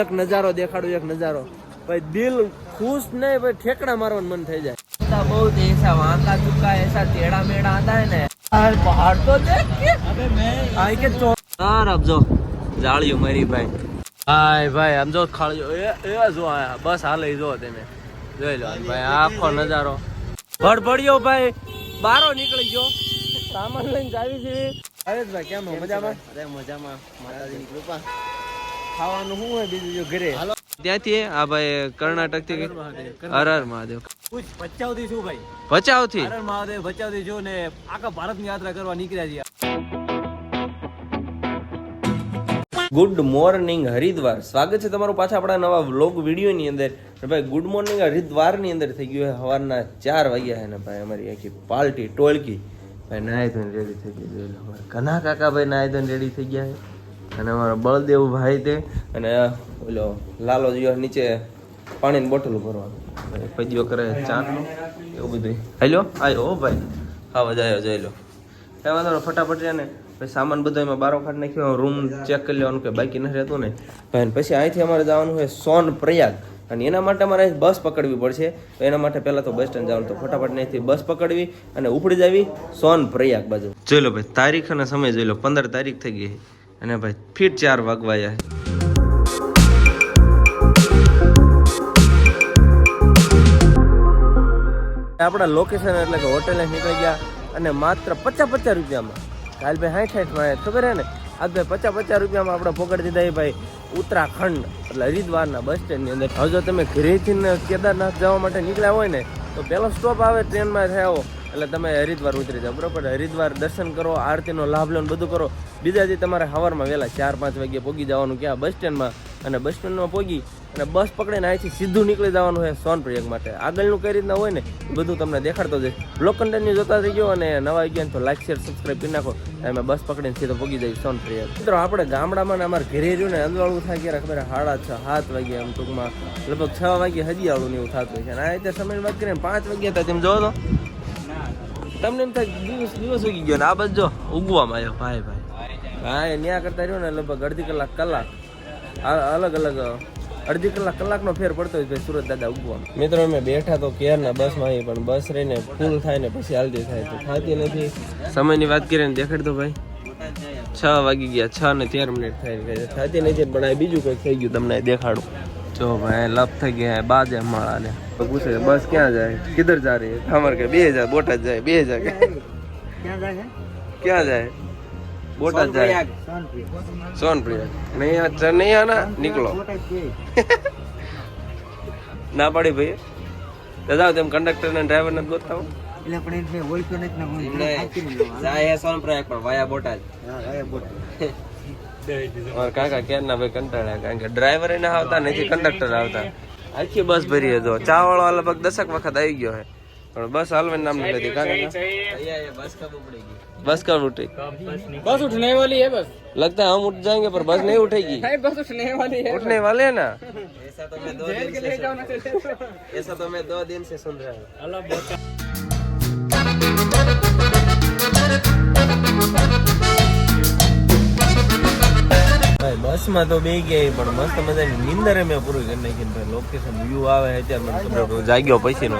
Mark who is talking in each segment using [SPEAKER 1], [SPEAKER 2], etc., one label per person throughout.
[SPEAKER 1] એક નજારો દેખાડો એક નજારો. ભાઈ દિલ ખુશ નહીં ભાઈ ઠેકડા મારવાનું મન થઈ જાય. બહુ એસા વાંકા ચુકા એસા ટેડા મેડા હતા ને. યાર તો દેખ કે. અબે મેં આઈ કે તો યાર અબજો જાળ્યું મારી ભાઈ. હાય ભાઈ આમ જો એ એ જો આ બસ હાલે જો તમે જોઈ લો ભાઈ આખો નજારો. ભડભડિયો ભાઈ બારો નીકળી ગયો. સામાન લઈને જાવી છે? અરે ભાઈ? કેમ મજામાં?
[SPEAKER 2] અરે મજામાં માતાજીની કૃપા.
[SPEAKER 1] ખાવાનું શું હોય બીજું જો ઘરે? ત્યાંથી આ ભાઈ કર્ણાટકથી હર હર મહાદેવ.
[SPEAKER 2] કુછ ભચાઉ થી શું ભાઈ?
[SPEAKER 1] ભચાઉ થી
[SPEAKER 2] હરણ મહાદેવ ભચાઉ થી જો ને આખા ભારતની યાત્રા કરવા નીકળ્યા છીએ
[SPEAKER 1] ગુડ મોર્નિંગ હરિદ્વાર. સ્વાગત છે તમારું પાછા આપણા નવા વ્લોગ વિડીયોની અંદર. ભાઈ ગુડ મોર્નિંગ હરિદ્વારની અંદર થઈ ગયું છે. સવારના ચાર વાગ્યા છે ને ભાઈ અમારી આખી પાર્ટી ટોળકી. ભાઈ નાય ધોઈને રેડી થઈ ગઈ ઘણા કના કાકા ભાઈ નાય ધોઈને રેડી થઈ ગયા છે. અને અમારો બળદેવ ભાઈ તે, અને ઓલો લાલો જીઓ નીચે પાણીની બોટલ ભરવાનું પદ્યો કરે ચાનો એવું બધું હેલો આયો હો ભાઈ. આવા આવ્યો જોઈ લો. એ વાંધો ફટાફટ ને, પછી સામાન બધો એમાં બારો કાઢી નાખ્યો, રૂમ ચેક કરી લેવાનું કે બાકી નથી રહેતું ને. ભાઈ પછી અહીંથી અમારે જવાનું હોય સોન પ્રયાગ અને એના માટે અમારે બસ પકડવી પડશે. એના માટે પહેલાં તો બસ સ્ટેન્ડ જવાનું. તો ફટાફટ અહીંથી બસ પકડવી અને ઉપડી જવી સોન પ્રયાગ બાજુ. જોઈ લો ભાઈ, તારીખ અને સમય જોઈ લો. પંદર તારીખ થઈ ગઈ. અને ભાઈ ફીટ ચાર વાગવાયા આપણા લોકેશન એટલે કે હોટેલે નીકળી ગયા અને માત્ર પચાસ પચાસ રૂપિયામાં. કાલ ભાઈ સાઠ સાઠમાં ખબર હે ને? આજ ભાઈ પચાસ પચાસ રૂપિયામાં આપણે પકડી દીધા એ ભાઈ ઉત્તરાખંડ, એટલે હરિદ્વારના બસ સ્ટેન્ડની અંદર. હવે જો તમે ઘરેથી કેદારનાથ જવા માટે નીકળ્યા હોય ને, તો પહેલો સ્ટોપ આવે ટ્રેનમાં થયા એટલે તમે હરિદ્વાર ઉતરી જાઓ, બરોબર? હરિદ્વાર દર્શન કરો, આરતીનો લાભ લો બધું કરો. બીજા દી તમારે સવારમાં વહેલા ચાર, પાંચ વાગે પહોંચી જવાનું ક્યાં બસ સ્ટેન્ડમાં, અને બસ સ્ટેન્ડમાં પહોંચી અને બસ પકડીને અહીંથી સીધું નીકળી જવાનું છે સોનપ્રયાગ માટે. આગળનું કઈ રીતના હોય ને બધું તમને દેખાડતો જઈશ. બ્લોક કન્ટેન્ટ જોતા થઈ ગયો અને નવા ગયા તો લાઈક શેર સબસ્ક્રાઈબ કરી નાખો. અમે બસ પકડીને સીધો પહોંચી જઈએ સોનપ્રયાગ મિત્રો, આપણે ગામડામાં ને અમારે ઘરે રહ્યું ને અંદવાળું થાય ક્યારે ખબર સાડા છ, સાત વાગે આમ ટૂંકમાં, લગભગ છ વાગે હજીયાળું ને એવું થતું હોય છે. અને આ રીતે સમય વાત કરીને પાંચ વાગ્યા હતા તેમ જોવો તો તમને એમ થાય દિવસ દિવસ ઉગી ગયો ને આ બાજુ જો ઉગવામાં આવ્યો. ભાઈ ભાઈ. ભાઈ, ન્યા કરતા રહ્યો ને લગભગ અડધી કલાક કલાક. અલગ અલગ, અડધી કલાક, કલાકનો ફેર પડતો હોય ભાઈ સુરત દાદા ઉગવા મિત્રો, અમે બેઠા તો કેરના બસમાં આવી પણ બસ રહીને ફૂલ થાય ને પછી હાલતી થાય તો થતી નથી. સમયની વાત કરીએ ને દેખાડ ભાઈ. છ વાગી ગયા, છ ને તેર મિનિટ થાય ને થતી નથી, પણ આ બીજું કંઈક થઈ ગયું તમને દેખાડું. જો ભાઈ લપ થઈ ગયા બાજે માળાને. પૂછે બસ ક્યાં જાય? કિધર જા રહી ઠામર કે બે હજાર બોટાદ જાય બે હજાર ક્યાં જાય ક્યાં જાય? બોટાદ જાય. સોનપ્રિયા. નહીં ચેન્નૈયા ના નીકળો. ના પાડી ભાઈ. દાદા તેમ કંડક્ટર ને ડ્રાઈવર ને ગોતતા
[SPEAKER 2] એટલે પણ એને ઓળખ્યો નથી ને
[SPEAKER 1] જાય સોનપ્રયાગ પણ વાયા બોટાદ. હા વાયા બોટાદ. મારા કાકા ક્યારના ભાઈ કંટાળ્યા કારણ કે ડ્રાઈવર એને આવતા નથી કંડક્ટર આવતા આખી બસ ભરી હતો ચા વાળો લગભગ દસક વખત આવી ગયો હે પણ બસ હાલવાનું નામ નથી લેતી કાકા बस कब उठेगी
[SPEAKER 2] બસ ઉઠને વાલી હે બસ
[SPEAKER 1] लगता है हम उठ जाएंगे पर बस नहीं उठेगी
[SPEAKER 2] બસ ઉઠને વાલી હે
[SPEAKER 1] उठने वाले हैं ना
[SPEAKER 2] ऐसा तो मैं दो दिन से
[SPEAKER 1] ऐसा तो मैं दो दिन से सुन रहा हूँ ભાઈ બસમાં તો બે ગયા પણ મસ્ત મજાની નીંદર મેં પૂરું કરી નાખી ભાઈ લોકેશન વ્યૂ આવે અત્યારે મને ખબર જાગ્યો પછીનો.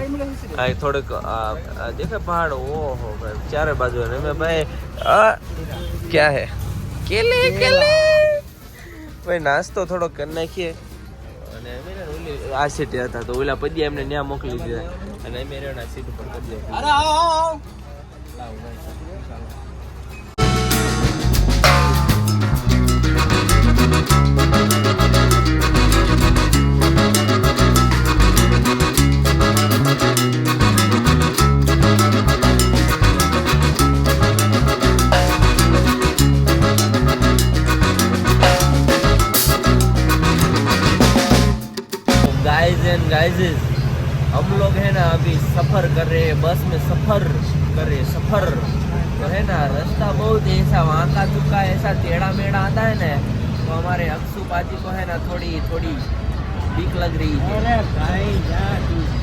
[SPEAKER 1] આ થોડેક દેખે પહાડ ઓહો ભાઈ ચારે બાજુ રમે મેં ભાઈ આ ક્યાં હે? કેલે કેલે! ભાઈ નાસ્તો થોડો કરી નાખીએ. અને ઓલી આ સીટે હતા તો ઓલા પદ્યા એમને ત્યાં મોકલી દીધા. અને અમે રેના સીટ પર કરી દીધા एंड गाइजेस हम लोग है ना अभी सफर कर रहे हैं बस में सफर कर रहे हैं सफर तो है ना रास्ता बहुत ऐसा वहाँ का चुका ऐसा टेढ़ा मेढ़ा आता है ना तो हमारे अक्सू पाजी को है ना थोड़ी थोड़ी बीक लग रही है
[SPEAKER 2] अरे भाई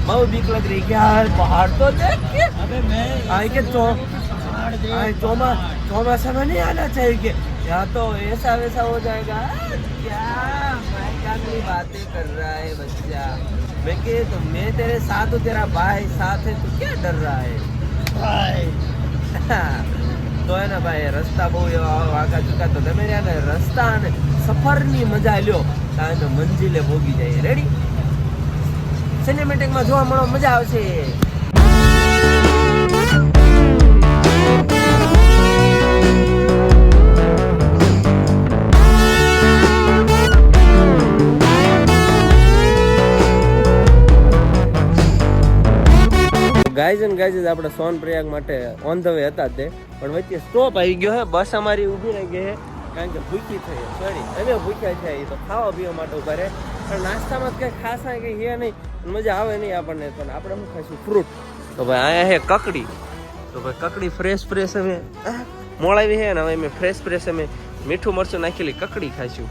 [SPEAKER 1] बहुत बीक लग रही है यार पहाड़ तो देख के
[SPEAKER 2] अबे मैं
[SPEAKER 1] के
[SPEAKER 2] देख
[SPEAKER 1] आए चौमा चौमासा में नहीं आना चाहिए कि यहाँ तो ऐसा वैसा हो जाएगा क्या मैं क्या अपनी बातें कर रहा है बच्चा मैं के तो मैं तेरे साथ हूँ तेरा भाई साथ है तू क्या डर रहा है તો હે ને ભાઈ, રસ્તા બહુ એવા વાગા ચૂકા તો તમે ને રસ્તા અને સફરની મજા લ્યો. કારણ કે મંજિલે ભોગી જાય. રેડી સિનેમેટિકમાં જોવા મળવા મજા આવશે. ગાઈઝ એન્ડ ગાઈઝ આપણે સોનપ્રયાગ માટે ઓન ધ વે હતા તે. પણ વચ્ચે સ્ટોપ આવી ગયો હે બસ અમારી ઊભી રહી ગઈ છે કારણ કે ભૂખી થઈ સોરી અમે ભૂખ્યા છે એ તો ખાવા પીવા માટે ઊભા રહે. પણ નાસ્તામાં કંઈ ખાસ કંઈ હે નહીં મજા આવે નહીં આપણને, પણ આપણે શું ખાઈશું ફ્રૂટ તો ભાઈ અહીંયા છે કકડી. તો ભાઈ કકડી ફ્રેશ ફ્રેશ અમે મોળાવી છે ને હવે અમે ફ્રેશ ફ્રેશ અમે મીઠું મરચું નાખેલી કકડી ખાઈશું.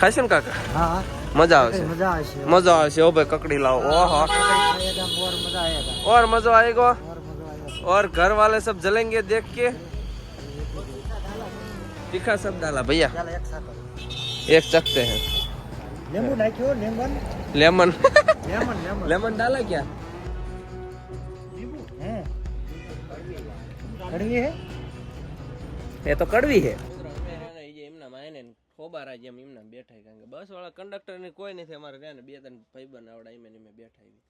[SPEAKER 1] ખાશે ને કાકા?
[SPEAKER 3] हाँ
[SPEAKER 1] મજા આવશે
[SPEAKER 3] मजा आए
[SPEAKER 1] મજા આવશે ઓ ભાઈ કકડી લાવો ઓહો
[SPEAKER 3] और मजा आएगा
[SPEAKER 1] और मजा आएगा
[SPEAKER 3] और मजा आएगा
[SPEAKER 1] और घर वाले सब जलेंगे देख के तीखा सब डाला भैया
[SPEAKER 3] चल एक साथ
[SPEAKER 1] एक चखते हैं
[SPEAKER 3] नींबू नाखियो lemon
[SPEAKER 1] lemon
[SPEAKER 3] lemon lemon
[SPEAKER 1] lemon डाला क्या
[SPEAKER 3] हैं कड़वी है
[SPEAKER 1] એ તો કડવી છે એમના માયને ખોબારા જેમ એમના બેઠા કારણ કે બસ વાળા કંડક્ટર ને કોઈ નથી અમારે રહ્યા ને બે ત્રણ ભાઈબંધ આવડા એમ એમ બેઠા એવી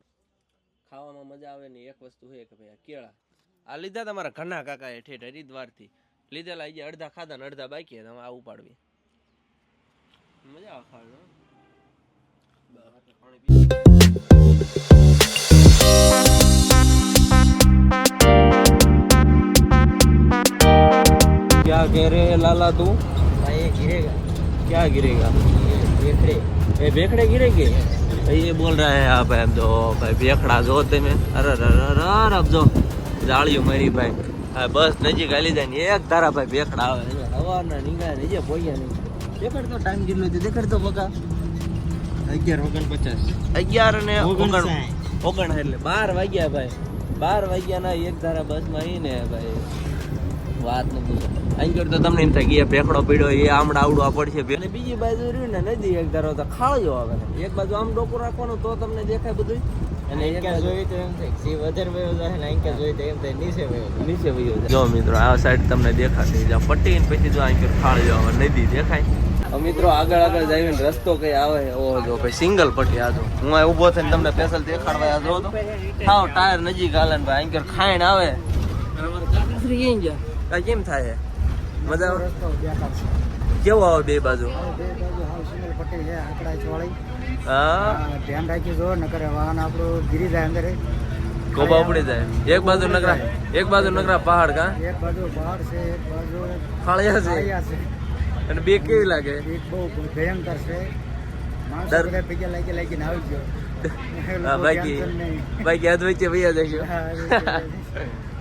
[SPEAKER 1] ખાવામાં મજા આવે ને એક વસ્તુ છે કે ભાઈ આ કેળા આ લીધા તમારા ઘરના કાકા એ ઠેઠ હરિદ્વારથી લીધેલા આજે અડધા ખાધા ને અડધા બાકી હતા. તમે આ ઉપાડવી મજા આવે ખાવાનું બસ, પાણી પી. क्या कह रहे हैं लाला तू
[SPEAKER 3] भाई ये गिरेगा
[SPEAKER 1] क्या गिरेगा
[SPEAKER 3] ये देखड़े
[SPEAKER 1] ये भेखड़े गिरेंगे भाई ये बोल रहे हैं आप એમ તો ભાઈ ભેખડા જો તમે અરે અરે અરે અરે અરે જો જાળીઓ મારી ભાઈ હા બસ નજીક હાલી જાય ને એક તારા ભાઈ ભેખડા આવે હવારના નીકળ્યા નીચે પહોંચ્યા નહીં દેખાડ તો ટાઈમ કેટલો છે દેખાડ તો બકા
[SPEAKER 3] અગિયાર ઓગણપચાસ
[SPEAKER 1] અગિયાર અને ઓગણ
[SPEAKER 3] ઓગણસાઠ.
[SPEAKER 1] ઓગણ એટલે બાર વાગ્યા ભાઈ બાર વાગ્યા ના એક ધારા બસમાં આવીને ભાઈ વાત ન પૂછો અહીં તો તમને એમ થાય કે ભેખડો પડ્યો એ આમડા આવડવા પડશે. અને બીજી બાજુ રહ્યું ને નદી એક ધારો તો ખાળજો આવે એક બાજુ આમ ડોકું રાખવાનું તો તમને દેખાય બધું અને એક
[SPEAKER 3] ક્યાં તો એમ થાય સી વધારે વયો જાય ને અહીં ક્યાં તો એમ થાય નીચે વયો
[SPEAKER 1] નીચે વયો જો મિત્રો આ સાઈડ તમને દેખાશે. જ્યાં પટ્ટી ને પછી જો અહીં ખાળજો આવે નદી દેખાય. મિત્રો આગળ આગળ જઈને રસ્તો કઈ આવે? ઓહો જો ભાઈ સિંગલ પટ્ટી આજો જો. હું આ ઊભો થઈને તમને સ્પેશિયલ દેખાડવા આજો જો તો? હાવ ટાયર નજીક હાલે ને ભાઈ અહીં ખાઈન આવે. આ કેમ થાય? મજા
[SPEAKER 3] રસ્તો
[SPEAKER 1] આવે બે બાજુ? હા
[SPEAKER 3] ધ્યાન રાખી જો નકર વાહન આપણું ગીરી જાય અંદર.
[SPEAKER 1] કોબા ઉપડી જાય. એક બાજુ નકરા એક બાજુ નગરા પહાડ કા?
[SPEAKER 3] એક બાજુ પહાડ છે એક બાજુ
[SPEAKER 1] ખાળિયા છે? અને બે કેવી લાગે?
[SPEAKER 3] એક બહુ ભયંકર છે. પૈકી લાગી આવી ગયો.
[SPEAKER 1] હા બાકી. બાકી વચ્ચે ભૈયા જશો.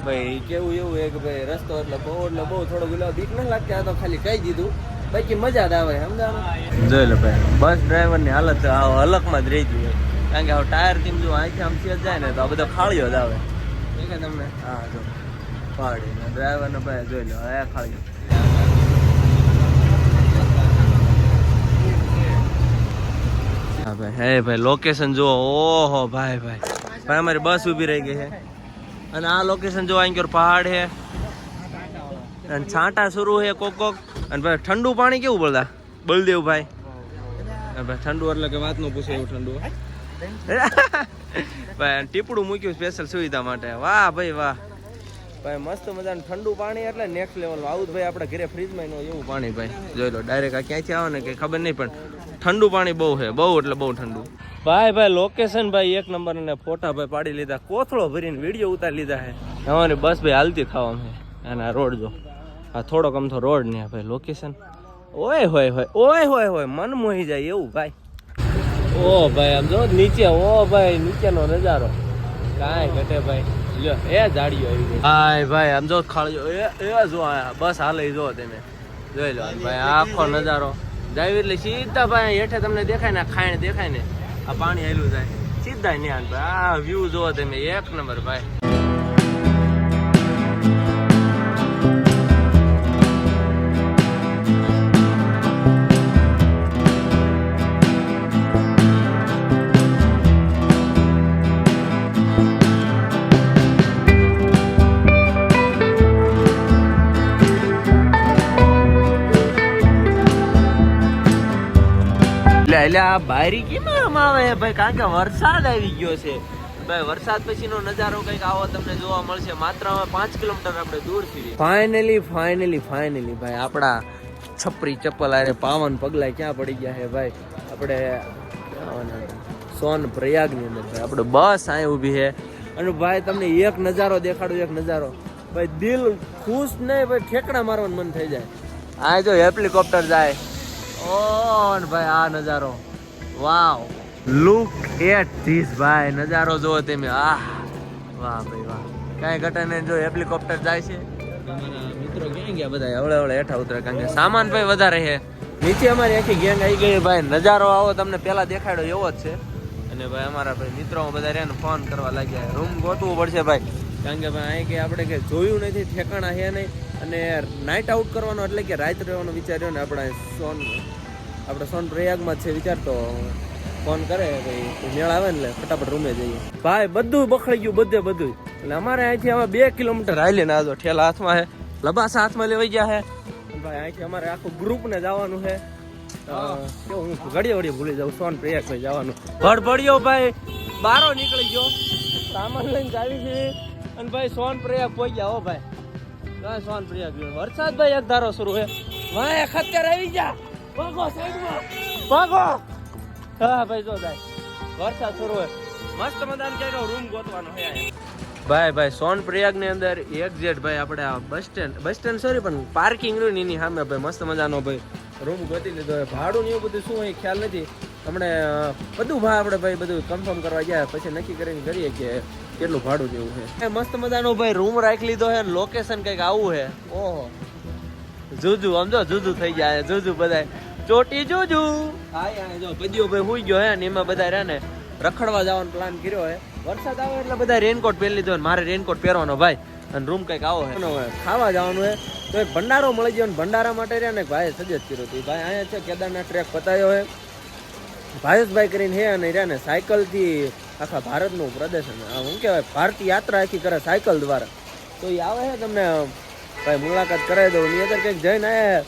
[SPEAKER 1] ભાઈ, કેવું એવું એક ભાઈ, રસ્તો એટલે બહુ એટલે બહુ થોડો ગુલાબ બીક ન લાગતી, આ તો ખાલી કહી દીધું. બાકી મજા જ આવે, સમજાણું? જોઈ લો ભાઈ બસ ડ્રાઈવરની હાલત આવ હલકમાં જ રહી ગઈ કારણ કે હવે ટાયરથી જો અહીંથી આમ જ જાય ને તો આ બધો ખાળીઓ જ આવે. ઠીક કે તમને? હા, જો. ખાડી ને ડ્રાઈવર ને ભાઈ, જોઈ લો, આ ખાળીઓ. હા, ભાઈ. હે ભાઈ લોકેશન જુઓ. ઓહો, ભાઈ ભાઈ. ભાઈ અમારી બસ ઊભી રહી ગઈ છે. અને આ લોકેશન જો અહીં ગયો પહાડ છે. અને છાંટા શરૂ છે કોક કોક. અને ભાઈ ઠંડુ પાણી કેવું બોલતા? બલદેવ ભાઈ ભાઈ ઠંડુ એટલે કે વાતનું પૂછે એવું ઠંડુ. ભાઈ ટીપડું મૂક્યું સ્પેશિયલ સુવિધા માટે. વાહ ભાઈ વાહ. ભાઈ, મસ્ત મજાનું ઠંડુ પાણી એટલે નેક્સ્ટ લેવલ આવું ભાઈ આપણે ઘરે ફ્રીજમાં નો એવું પાણી, ભાઈ. જોઈ લો ડાયરેક્ટ આ ક્યાંથી આવે ને કઈ ખબર નહીં, પણ ઠંડુ પાણી બહુ છે, બહુ એટલે બહુ ઠંડુ. ભાઈ ભાઈ લોકેશન ભાઈ, એક નંબર અને ફોટા ભાઈ પાડી લીધા. કોથળો ભરીને વીડિયો ઉતારી લીધા છે. અમારી બસ ભાઈ હાલતી ખાવા અમે અને આ રોડ જો. આ થોડોક અમથો રોડ ને ભાઈ લોકેશન ઓય હોય હોય, ઓય હોય હોય, મન મોહી જાય એવું ભાઈ. ઓ ભાઈ, આમ જો નીચે, ઓ ભાઈ, નીચેનો નજારો. કાંઈ ઘટે ભાઈ. લ્યો, એ જાડીઓ આવી ભાઈ, આમ જો ખાળજો એ એ જો બસ હાલે જો તમે. જોઈ લો ભાઈ આખો નજારો. જાય એટલે સીધા ભાઈ હેઠે તમને દેખાય ને ખાણ દેખાય ને. આ પાણી આવેલું જાય. સીધા ન્યાન ભાઈ. આ વ્યૂ જોવો તમે એક નંબર ભાઈ. એટલે આ બારી કેમ આવે ભાઈ, કારણ કે વરસાદ આવી ગયો છે. ભાઈ, વરસાદ પછીનો નજારો કંઈક આવો તમને જોવા મળશે. માત્ર પાંચ કિલોમીટર આપણે દૂર સુધી ફાઇનલી ફાઇનલી ફાઇનલી ભાઈ, આપણા છપરી ચપ્પલ આરે પાવન પગલા ક્યાં પડી ગયા છે, ભાઈ? આપણે. સોન પ્રયાગની અંદર, ભાઈ, આપણે બસ અહીં ઊભી છે. અને ભાઈ, તમને એક નજારો દેખાડું, એક નજારો. ભાઈ, દિલ ખુશ નહીં, ભાઈ, ઠેકડા મારવાનું મન થઈ જાય. આ જો હેલિકોપ્ટર જાય. ઓ ભાઈ, આ નજારો. વાવ લુક એટ ધીસ ભાઈ નજારો જોવો તમે. આહ વાહ ભાઈ વાહ. કાંઈ ઘટે નહીં જો હેલિકોપ્ટર જાય છે. મિત્રો ક્યાં ગયા બધા? હવળે હવળે હેઠા ઉતરે કારણ કે સામાન ભાઈ વધારે છે. નીચે અમારી આખી ગેંગ આવી ગઈ ભાઈ. નજારો આવો તમને પેલા દેખાડ્યો એવો જ છે. અને ભાઈ અમારા ભાઈ મિત્રો બધા રહ્યા ફોન કરવા લાગ્યા. રૂમ ગોતવું પડશે ભાઈ. કારણ કે ભાઈ અહીં કે આપણે કે જોયું નથી ઠેકાણા છે નહીં. અને નાઇટ આઉટ કરવાનો એટલે કે રાત રહેવાનો વિચાર્યો ને આપણે સોન આપણે સોન પ્રયાગમાં છે વિચાર તો. ફોન કરે ભાઈ મેળ આવે ને ફટાફટ રૂમે જઈએ. ભાઈ બધું બખડી ગયું બધે બધું. એટલે અમારે અહીંથી હવે બે કિલોમીટર હાલી ને આજો ઠેલા હાથમાં છે લબાસા હાથમાં લેવાઈ ગયા છે ભાઈ અહીંથી અમારે આખું ગ્રુપને જવાનું છે હું. ઘડીએ ઘડીએ ભૂલી જાઉં સોન પ્રયાસ ભાઈ જવાનું. ભડભડિયો ભાઈ બારો નીકળી ગયો. સામાન લઈને જાવી છે અને ભાઈ સોન પ્રયાગ પહોંચી ગયા હો ભાઈ. ભાઈ સોન પ્રયાગ વરસાદ ભાઈ એક ધારો શરૂ છે વાય ખતર આવી ગયા. ભાગો સાઈડમાં ભાગો. હા, ભાઈ, જો ભાઈ વરસાદ શરૂ હોય. મસ્ત મજાનો ક્યાંક રૂમ ગોતવાનો ભાઈ ભાઈ સોન પ્રયાગની અંદર એક્ઝેટ ભાઈ આપણે આ bus stand bus stand sorry પણ પાર્કિંગનું એની સામે ભાઈ મસ્ત મજાનો ભાઈ રૂમ ગોતી લીધો ભાડું ને એવું બધું શું હોય ખ્યાલ નથી. હમણે બધું ભાઈ આપણે ભાઈ બધું કન્ફર્મ કરવા ગયા પછી નક્કી કરીને કરીએ કે કેટલું ભાડું જેવું છે. મસ્ત મજાનો ભાઈ રૂમ રાખી લીધો છે લોકેશન કંઈક આવું છે. ઓહો. જુજુ સમજો જુજુ થઈ ગયા જુજુ બધા ચોટી જોજો. હા યા જો પદીઓ ભાઈ હુઈ ગયો હે ને એમાં બધા રહ્યા ને રખડવા જવાનો પ્લાન કર્યો હે. વરસાદ આવે એટલે બધા રેનકોટ પહેરી લીધો મારે રેનકોટ પહેરવાનો ભાઈ. અને રૂમ કંઈક આવો હે. ખાવા જવાનું હે. તો એક ભંડારો મળી ગયો ભંડારા માટે રહ્યા ને ભાઈ સજેસ્ટ કર્યું હતું. ભાઈ અહીંયા છે, કેદારનાથ ટ્રેક પતાયો હે. ભાવેશભાઈ કરીને હે અને રહ્યા ને સાયકલથી આખા ભારતનું પ્રદર્શન. શું કહેવાય? ભારતીય યાત્રા આખી કરે સાયકલ દ્વારા. તો એ આવે છે તમને, ભાઈ મુલાકાત કરાવી દઉં. ની અંદર કંઈક જઈને આયા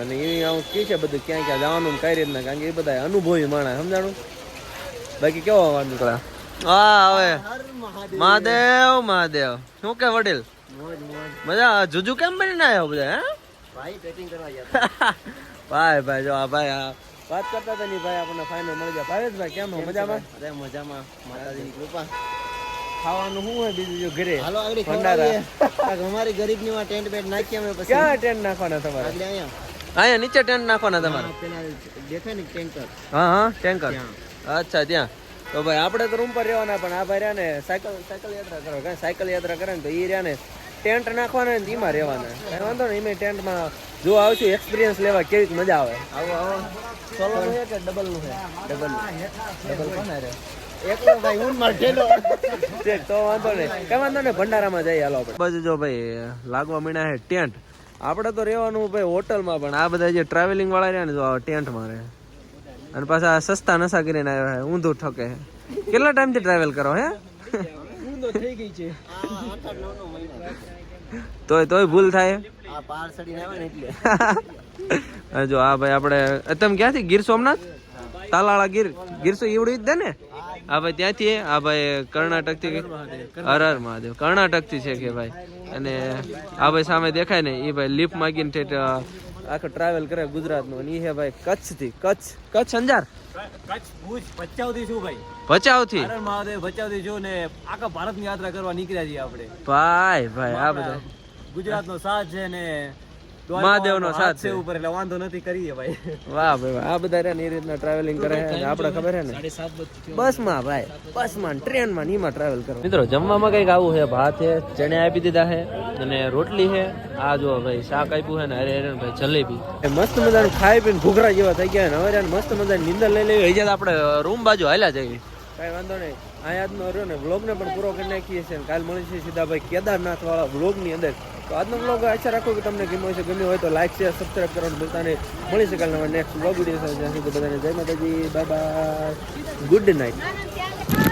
[SPEAKER 1] અને એ આવું કે છે બધું ક્યાં ક્યાં જવાનું કઈ રીતના કારણ કે એ બધા અનુભવી માણસ સમજાણું? બાકી કેવો અવાજ નીકળ્યા? હા હવે.
[SPEAKER 3] મહાદેવ.
[SPEAKER 1] મહાદેવ શું કે વડીલ?
[SPEAKER 3] મોજ મોજ.
[SPEAKER 1] મજા જુજુ કેમ બનીને આવ્યો બધા
[SPEAKER 3] ભાઈ બેટિંગ કરવા ગયા
[SPEAKER 1] ભાઈ ભાઈ જો આ ભાઈ આ વાત કરતા હતા ની ભાઈ આપણને ફાઇનલ મળી ગયા. ભાવેશભાઈ કેમ હો મજામાં?
[SPEAKER 3] અરે મજામાં. માતાજીની કૃપા.
[SPEAKER 1] ખાવાનું શું હોય બીજું જો ઘરે?
[SPEAKER 3] હાલો આગળ. અમારી ગરીબની માં ટેન્ટ બેટ નાખીએ અમે પછી.
[SPEAKER 1] ક્યાં ટેન્ટ નાખવાના તમારે?
[SPEAKER 3] આગળ અહીંયા.
[SPEAKER 1] અહીંયા નીચે ટેન્ટ નાખવાના તમારે?
[SPEAKER 3] દેખાય ને ટેન્કર.
[SPEAKER 1] હા હા ટેન્કર. અચ્છા ત્યાં. તો ભાઈ આપણે તો રૂમ પર રહેવાના પણ આ ભાઈ રહ્યા ને સાયકલ સાયકલ યાત્રા કરો કાંઈ સાયકલ યાત્રા કરે ને તો એ રહ્યા ને ટેન્ટ નાખવાના ને એમાં રહેવાના. કાંઈ વાંધો ને એમાં ટેન્ટમાં જો આવશું એક્સપિરિયન્સ લેવા કેવી મજા આવે. આવો આવો. સોલો છે કે ડબલનું છે ડબલ ડબલ કોને રે?
[SPEAKER 3] એકલો ભાઈ હું માર ઠેલો
[SPEAKER 1] તો વાંધો નહીં. કઈ વાંધો નહીં ભંડારામાં જઈએ હાલો આપણે. બાજુ જો ભાઈ લાગવા મીણા છે ટેન્ટ આપણે તો રહેવાનું ભાઈ હોટલમાં પણ. આ બધા જે ટ્રાવેલિંગ વાળા રહ્યા ને જો ટેન્ટમાં રહે. અને પાછા સસ્તા નશા કરીને આવ્યા હે ઊંધું ઠકે. છે કેટલા ટાઈમથી ટ્રાવેલ કરો હે?
[SPEAKER 3] ઊંધો થઈ ગઈ છે.
[SPEAKER 1] તોય તોય ભૂલ થાય.
[SPEAKER 3] આ પાર સડીને આવે ને એટલે.
[SPEAKER 1] જો આ ભાઈ આપણે તમે ક્યાંથી? ગીર સોમનાથ? તાલાળા ગીર ગીર સો ઈવડું જ ને? આ ભાઈ ત્યાંથી આ ભાઈ કર્ણાટકથી હર હર મહાદેવ કર્ણાટકથી છે કે ભાઈ. અને આ ભાઈ સામે દેખાય ને એ ભાઈ લીફ માગીને ઠેઠ આખો ટ્રાવેલ કરે ગુજરાત નો એ હે ભાઈ કચ્છથી કચ્છ કચ્છ અંજાર?
[SPEAKER 2] કચ્છ ભુજ ભચાઉ થી ભાઈ. મહાદેવ ભચાઉ થી જો ને આખા ભારતની યાત્રા કરવા નીકળ્યા છીએ આપણે.
[SPEAKER 1] ભાઈ ભાઈ આ બધા
[SPEAKER 2] ગુજરાત નો સાથ છે ને
[SPEAKER 1] મહાદેવનો સાથ છે.
[SPEAKER 2] ઉપર એટલે વાંધો નથી કરીએ ભાઈ.
[SPEAKER 1] વાહ ભાઈ વાહ. આ બધા રહ્યા ને એ રીતના ટ્રાવેલિંગ કરે છે. આપણે ખબર છે ને? બસમાં ભાઈ બસમાં ટ્રેનમાં ને એમાં ટ્રાવેલ કરો. મિત્રો જમવામાં કંઈક આવું છે ભાત છે ચણે આપી દીધા છે અને રોટલી છે. આ જો ભાઈ શાક આપ્યું છે ને અરે અરે ભાઈ જલેબી. મસ્ત મજાનું ખાઈ પીને ભૂખરા જેવા થઈ ગયા ને હવે ને મસ્ત મજાની નીંદર લઈ લેવી. હજી આપણે રૂમ બાજુ હાલ્યા જઈએ. કઈ વાંધો નહીં. આ યાદનો રહ્યો ને વ્લોગને પણ પૂરો કરી નાખીએ છીએ કાલ મળીશું સીધા ભાઈ કેદારનાથ વાળા વ્લોગની અંદર. તો આજનો બ્લોગ આશા રાખો કે તમને ગમ્યો છે ગમ્યો હોય તો લાઈક શેર સબસ્ક્રાઈબ કરવાનું ભૂલતા નહીં. મળી શકાય નવા નેક્સ્ટ બ્લોગ વીડિયો સુધી બધાને જય માતાજી. Bye bye good night